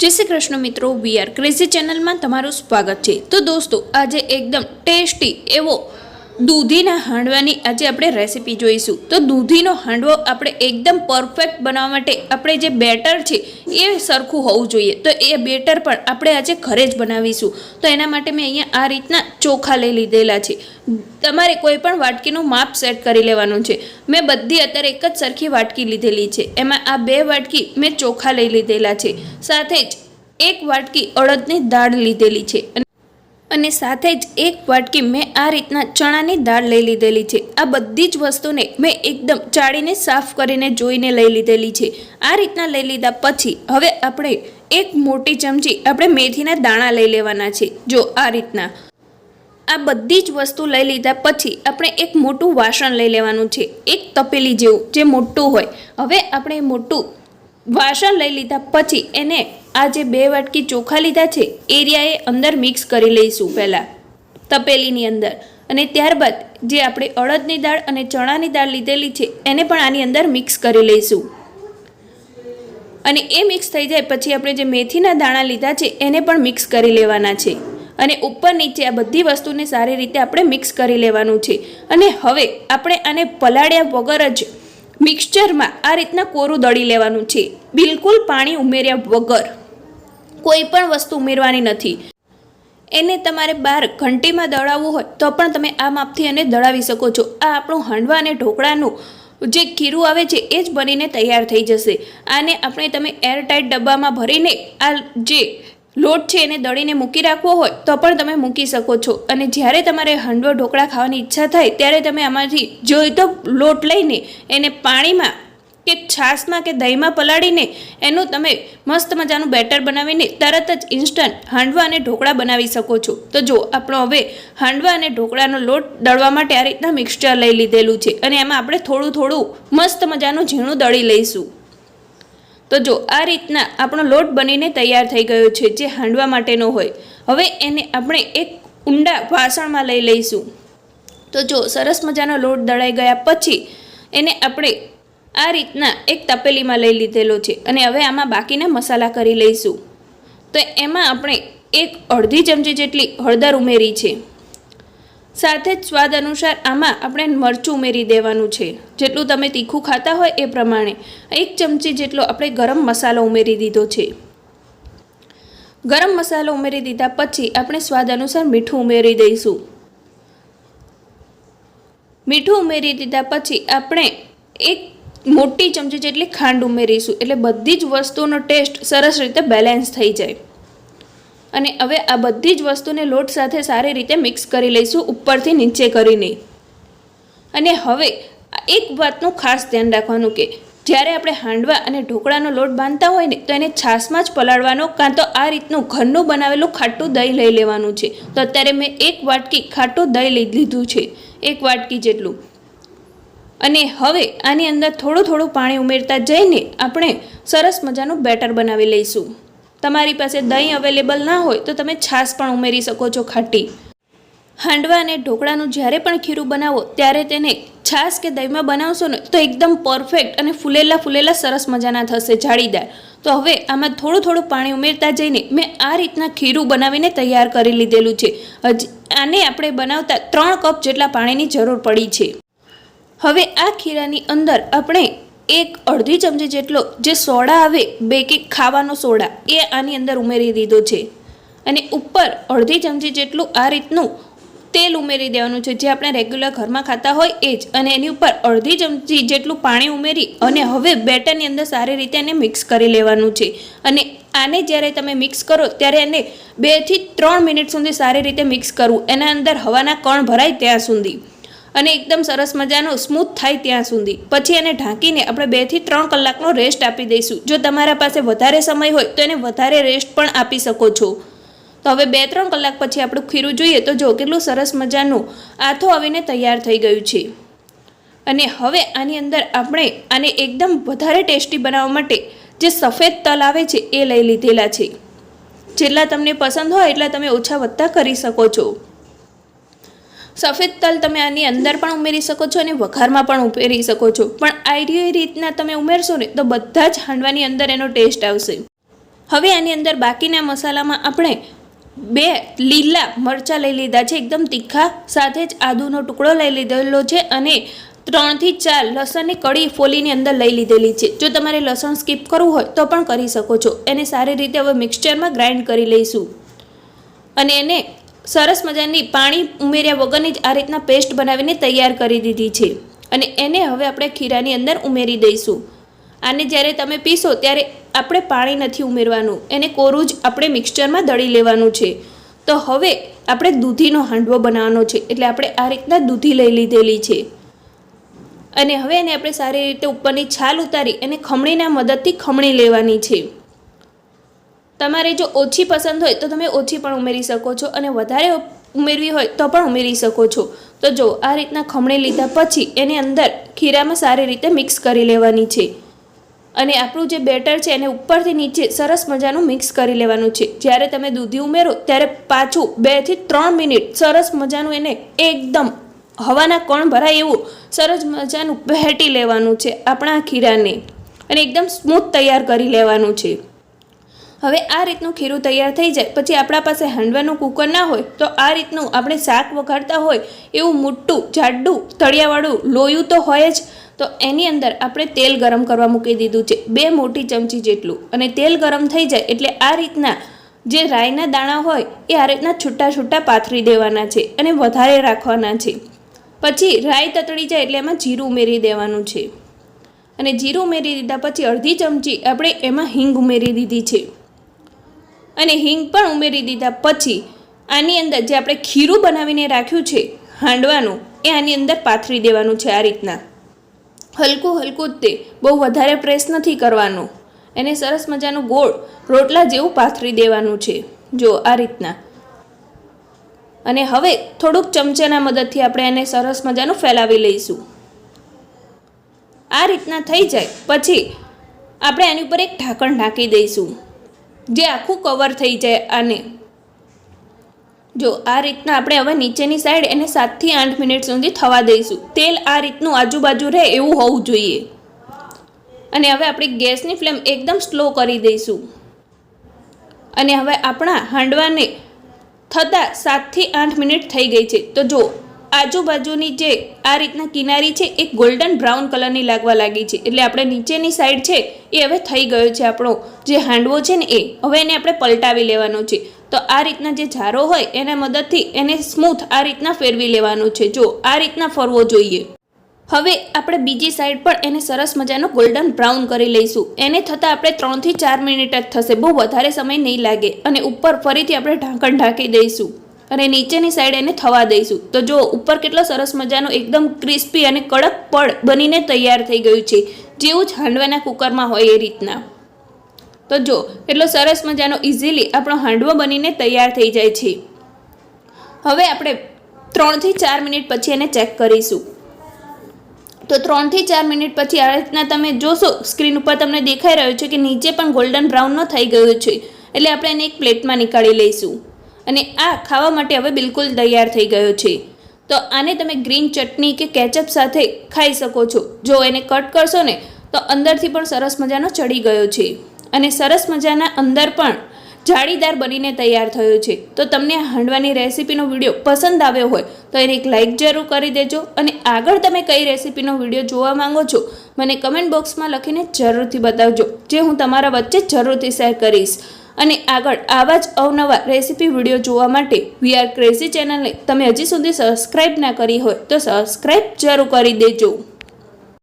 જય શ્રી કૃષ્ણ મિત્રો VR crazy ચેનલમાં તમારું સ્વાગત છે. તો દોસ્તો, આજે એકદમ ટેસ્ટી એવો દૂધીના હાંડવાની આજે આપણે રેસીપી જોઈશું. તો દૂધીનો હાંડવો આપણે એકદમ પરફેક્ટ બનાવવા માટે આપણે જે બેટર છે, એ સરખું હોવું જોઈએ. તો એ બેટર પણ આપણે આજે ઘરે જ બનાવીશું. તો એના માટે મેં અહીંયા આ રીતના ચોખા લઈ લીધેલા છે. તમારે કોઈ પણ વાટકીનું માપ સેટ કરી લેવાનું છે. મેં બધી અત્યારે એક જ સરખી વાટકી લીધેલી છે. એમાં આ બે વાટકી મેં ચોખા લઈ લીધેલા છે. સાથે જ એક વાટકી અડદની દાળ લીધેલી છે. અને સાથે જ એક વાટકી મેં આ રીતના ચણાની દાળ લઈ લીધેલી છે. આ બધી જ વસ્તુને મેં એકદમ ચાળીને સાફ કરીને જોઈને લઈ લીધેલી છે. આ રીતના લઈ લીધા પછી હવે આપણે એક મોટી ચમચી આપણે મેથીના દાણા લઈ લેવાના છે. જો આ રીતના. આ બધી જ વસ્તુ લઈ લીધા પછી આપણે એક મોટું વાસણ લઈ લેવાનું છે. એક તપેલી જેવું, જે મોટું હોય. હવે આપણે મોટું વાસણ લઈ લીધા પછી એને આ જે બે વાટકી ચોખા લીધા છે. એરિયાએ અંદર મિક્સ કરી લઈશું પહેલાં. તપેલીની અંદર. અને ત્યારબાદ જે આપણે અડદની દાળ અને ચણાની દાળ લીધેલી છે, એને પણ આની અંદર મિક્સ કરી લઈશું. અને એ મિક્સ થઈ જાય પછી આપણે જે મેથીના દાણા લીધા છે, એને પણ મિક્સ કરી લેવાના છે. અને ઉપર નીચે આ બધી વસ્તુને સારી રીતે આપણે મિક્સ કરી લેવાનું છે. અને હવે આપણે આને પલાળ્યા વગર જ મિક્સચરમાં આ રીતના કોરું દળી લેવાનું છે. બિલકુલ પાણી ઉમેર્યા વગર. કોઈ પણ વસ્તુ ઉમેરવાની નથી. એને તમારે બહાર ઘંટીમાં દળાવવું હોય તો પણ તમે આ માપથી એને દળાવી શકો છો. આ આપણું હાંડવા અને ઢોકળાનું જે ખીરું આવે છે, એ જ બનીને તૈયાર થઈ જશે. આને આપણે તમે એરટાઇટ ડબ્બામાં ભરીને આ જે લોટ છે, એને દળીને મૂકી રાખવો હોય તો પણ તમે મૂકી શકો છો. અને જ્યારે તમારે હાંડવો ઢોકળા ખાવાની ઈચ્છા થાય, ત્યારે તમે આમાંથી જોઈ તો લોટ લઈને એને પાણીમાં કે છાશમાં કે દહીંમાં પલાળીને એનું તમે મસ્ત મજાનું બેટર બનાવીને તરત જ ઇન્સ્ટન્ટ હાંડવા અને ઢોકળા બનાવી શકો છો. તો જો આપણો હવે હાંડવા અને ઢોકળાનો લોટ દળવા માટે આ રીતના મિક્સચર લઈ લીધેલું છે અને એમાં આપણે થોડું થોડું મસ્ત મજાનું ઝીણું દળી લઈશું. તો જો આ રીતના આપણો લોટ બનીને તૈયાર થઈ ગયો છે જે હાંડવા માટેનો હોય. હવે એને આપણે એક ઊંડા વાસણમાં લઈ લઈશું. તો જો સરસ મજાનો લોટ દળાઈ ગયા પછી એને આપણે આ રીતના એક તપેલીમાં લઈ લીધેલો છે અને હવે આમાં બાકીના મસાલા કરી લઈશું. તો એમાં આપણે એક અડધી ચમચી જેટલી હળદર ઉમેરી છે. સાથે જ સ્વાદ અનુસાર આમાં આપણે મરચું ઉમેરી દેવાનું છે. જેટલું તમે તીખું ખાતા હોય એ પ્રમાણે એક ચમચી જેટલો આપણે ગરમ મસાલો ઉમેરી દીધો છે. ગરમ મસાલો ઉમેરી દીધા પછી આપણે સ્વાદ અનુસાર મીઠું ઉમેરી દઈશું. મીઠું ઉમેરી દીધા પછી આપણે એક મોટી ચમચી જેટલી ખાંડ ઉમેરીશું. એટલે બધી જ વસ્તુનો ટેસ્ટ સરસ રીતે બેલેન્સ થઈ જાય. અને હવે આ બધી જ વસ્તુને લોટ સાથે સારી રીતે મિક્સ કરી લઈશું, ઉપરથી નીચે કરીને. અને હવે એક વાતનું ખાસ ધ્યાન રાખવાનું કે, જ્યારે આપણે હાંડવા અને ઢોકળાનો લોટ બાંધતા હોય ને, તો એને છાશમાં જ પલાળવાનો કાં તો આ રીતનું ઘરનું બનાવેલું ખાટું દહીં લઈ લેવાનું છે. તો અત્યારે મેં એક વાટકી ખાટું દહીં લઈ લીધું છે. એક વાટકી જેટલું. અને હવે આની અંદર થોડું થોડું પાણી ઉમેરતા જઈને આપણે સરસ મજાનું બેટર બનાવી લઈશું. તમારી પાસે દહીં અવેલેબલ ના હોય તો તમે છાશ પણ ઉમેરી શકો છો ખાટી. હાંડવા અને ઢોકળાનું જ્યારે પણ ખીરું બનાવો ત્યારે તેને છાશ કે દહીંમાં બનાવશો ને તો એકદમ પરફેક્ટ અને ફૂલેલા ફૂલેલા સરસ મજાના થશે જાળીદાર. તો હવે આમાં થોડું થોડું પાણી ઉમેરતા જઈને મેં આ રીતના ખીરું બનાવીને તૈયાર કરી લીધેલું છે. હજી આને આપણે બનાવતા ત્રણ કપ જેટલા પાણીની જરૂર પડી છે. હવે આ ખીરાની અંદર આપણે એક અડધી ચમચી જેટલો જે સોડા આવે બેકિંગ ખાવાનો સોડા, એ આની અંદર ઉમેરી દીધો છે. અને ઉપર અડધી ચમચી જેટલું આ રીતનું તેલ ઉમેરી દેવાનું છે. જે આપણે રેગ્યુલર ઘરમાં ખાતા હોય એ જ. અને એની ઉપર અડધી ચમચી જેટલું પાણી ઉમેરી અને હવે બેટરની અંદર સારી રીતે એને મિક્સ કરી લેવાનું છે. અને આને જ્યારે તમે મિક્સ કરો, ત્યારે એને બેથી ત્રણ મિનિટ સુધી સારી રીતે મિક્સ કરવું. એના અંદર હવાના કણ ભરાય ત્યાં સુધી. અને એકદમ સરસ મજાનો સ્મૂથ થાય ત્યાં સુધી. પછી એને ઢાંકીને આપણે બેથી ત્રણ કલાકનો રેસ્ટ આપી દઈશું. જો તમારા પાસે વધારે સમય હોય, તો એને વધારે રેસ્ટ પણ આપી શકો છો. તો હવે બે ત્રણ કલાક પછી આપણું ખીરું જોઈએ, તો જો કેટલું સરસ મજાનું આથો આવીને તૈયાર થઈ ગયું છે. અને હવે આની અંદર આપણે આને એકદમ વધારે ટેસ્ટી બનાવવા માટે જે સફેદ તલ આવે છે, એ લઈ લીધેલા છે. જેટલા તમને પસંદ હોય, એટલા તમે ઓછા વધતા કરી શકો છો. સફેદ તલ તમે આની અંદર પણ ઉમેરી શકો છો અને વઘારમાં પણ ઉમેરી શકો છો. પણ આઈડિયો એ રીતના તમે ઉમેરશો ને તો બધા જ હાંડવાની અંદર એનો ટેસ્ટ આવશે. હવે આની અંદર બાકીના મસાલામાં આપણે બે લીલા મરચાં લઈ લીધા છે. એકદમ તીખા, સાથે જ આદુનો ટુકડો લઈ લીધેલો છે અને ત્રણથી ચાર લસણની કડી ફોલીની અંદર લઈ લીધેલી છે. જો તમારે લસણ સ્કીપ કરવું હોય તો પણ કરી શકો છો. એને સારી રીતે હવે મિક્સચરમાં ગ્રાઇન્ડ કરી લઈશું. અને એને સરસ મજાની પાણી ઉમેર્યા વગરની જ આ રીતના પેસ્ટ બનાવીને તૈયાર કરી દીધી છે. અને એને હવે આપણે ખીરાની અંદર ઉમેરી દઈશું. આને જ્યારે તમે પીશો ત્યારે આપણે પાણી નથી ઉમેરવાનું. એને કોરું જ આપણે મિક્સચરમાં દળી લેવાનું છે. તો હવે આપણે દૂધીનો હાંડવો બનાવવાનો છે. એટલે આપણે આ રીતના દૂધી લઈ લીધેલી છે. અને હવે એને આપણે સારી રીતે ઉપરની છાલ ઉતારી એને ખમણીના મદદથી ખમણી લેવાની છે. તમારે જો ઓછી પસંદ હોય તો તમે ઓછી પણ ઉમેરી શકો છો અને વધારે ઉમેરવી હોય તો પણ ઉમેરી શકો છો. તો જો, આ રીતના ખમણી લીધા પછી એની અંદર ખીરામાં સારી રીતે મિક્સ કરી લેવાની છે. અને આપણું જે બેટર છે એને ઉપરથી નીચે સરસ મજાનું મિક્સ કરી લેવાનું છે. જ્યારે તમે દૂધી ઉમેરો, ત્યારે પાછું બેથી ત્રણ મિનિટ સરસ મજાનું એને એકદમ હવાના કણ ભરાય એવું સરસ મજાનું વહેટી લેવાનું છે આપણા ખીરાને. અને એકદમ સ્મૂથ તૈયાર કરી લેવાનું છે. હવે આ રીતનું ખીરું તૈયાર થઈ જાય. પછી આપણા પાસે હાંડવાનું કુકર ના હોય તો આ રીતનું આપણે શાક વઘારતા હોય એવું મોટું, જાડું, તળિયાવાળું લોયું તો હોય જ. તો એની અંદર આપણે તેલ ગરમ કરવા મૂકી દીધું છે. બે મોટી ચમચી જેટલું. અને તેલ ગરમ થઈ જાય એટલે આ રીતના જે રાઈના દાણા હોય એ આ રીતના છૂટા છૂટા પાથરી દેવાના છે અને વધારે રાખવાના છે. પછી રાઈ તતડી જાય એટલે એમાં જીરું ઉમેરી દેવાનું છે. અને જીરું ઉમેરી દીધા પછી અડધી ચમચી આપણે એમાં હિંગ ઉમેરી દીધી છે. અને હિંગ પણ ઉમેરી દીધા પછી આની અંદર જે આપણે ખીરું બનાવીને રાખ્યું છે, હાંડવાનું, એ આની અંદર પાથરી દેવાનું છે આ રીતના. હલકું હલકું જ તે. બહુ વધારે પ્રેસ નથી કરવાનું. એને સરસ મજાનું ગોળ રોટલા જેવું પાથરી દેવાનું છે. જો, આ રીતના. અને હવે થોડુંક ચમચાના મદદથી આપણે એને સરસ મજાનું ફેલાવી લઈશું. આ રીતના થઈ જાય. પછી આપણે આની ઉપર એક ઢાંકણ ઢાંકી દઈશું. જે આખું કવર થઈ જાય આને જો આ રીતના આપણે હવે નીચેની સાઈડ એને સાતથી આઠ મિનિટ સુધી થવા દઈશું. તેલ આ રીતનું આજુબાજુ રહે એવું હોવું જોઈએ. અને હવે આપણી ગેસની ફ્લેમ એકદમ સ્લો કરી દઈશું. અને હવે આપણા હાંડવાને થતાં સાતથી આઠ મિનિટ થઈ ગઈ છે. તો જો આજુબાજુની જે આ રીતના કિનારી છે, એ ગોલ્ડન બ્રાઉન કલરની લાગવા લાગી છે. એટલે આપણે નીચેની સાઈડ છે, એ હવે થઈ ગયો છે આપણો જે હાંડવો છે ને એ, હવે એને આપણે પલટાવી લેવાનો છે. તો આ રીતના જે ઝારો હોય, એના મદદથી એને સ્મૂથ આ રીતના ફેરવી લેવાનું છે. જો આ રીતના ફરવો જોઈએ. હવે આપણે બીજી સાઈડ પર એને સરસ મજાનો ગોલ્ડન બ્રાઉન કરી લઈશું. એને થતાં આપણે ત્રણથી ચાર મિનિટ જ થશે. બહુ વધારે સમય નહીં લાગે. અને ઉપર ફરીથી આપણે ઢાંકણ ઢાંકી દઈશું. અને નીચેની સાઈડ એને થવા દઈશું. તો જો ઉપર કેટલો સરસ મજાનો એકદમ ક્રિસ્પી અને કડક પડ બનીને તૈયાર થઈ ગયું છે. જેવું જ હાંડવાના કુકરમાં હોય એ રીતના. તો જો એટલો સરસ મજાનો ઇઝીલી આપણો હાંડવો બનીને તૈયાર થઈ જાય છે. હવે આપણે ત્રણથી ચાર મિનિટ પછી એને ચેક કરીશું. તો ત્રણથી ચાર મિનિટ પછી આ રીતના તમે જોશો સ્ક્રીન ઉપર તમને દેખાઈ રહ્યો છે કે નીચે પણ ગોલ્ડન બ્રાઉનનો થઈ ગયો છે. એટલે આપણે એને એક પ્લેટમાં નીકાળી લઈશું. અને આ ખાવા માટે હવે બિલકુલ તૈયાર થઈ ગયો છે. તો આને તમે ગ્રીન ચટણી કે કેચઅપ સાથે ખાઈ શકો છો. જો એને કટ કરશો ને, તો અંદરથી પણ સરસ મજાનો ચડી ગયો છે. અને સરસ મજાના અંદર પણ જાળીદાર બનીને તૈયાર થયો છે. તો તમને હાંડવાની રેસીપીનો વીડિયો પસંદ આવ્યો હોય, તો એને એક લાઇક જરૂર કરી દેજો અને આગળ તમે કઈ રેસીપીનો વીડિયો જોવા માંગો છો, મને કમેન્ટ બોક્સમાં લખીને જરૂરથી બતાવજો. જે હું તમારા વચ્ચે જરૂરથી શેર કરીશ. અને આગળ આવા જ અવનવા રેસીપી વીડિયો જોવા માટે વી આર ક્રેઝી ચેનલને તમે હજી સુધી સબસ્ક્રાઈબ ના કરી હોય તો સબસ્ક્રાઈબ જરૂર કરી દેજો.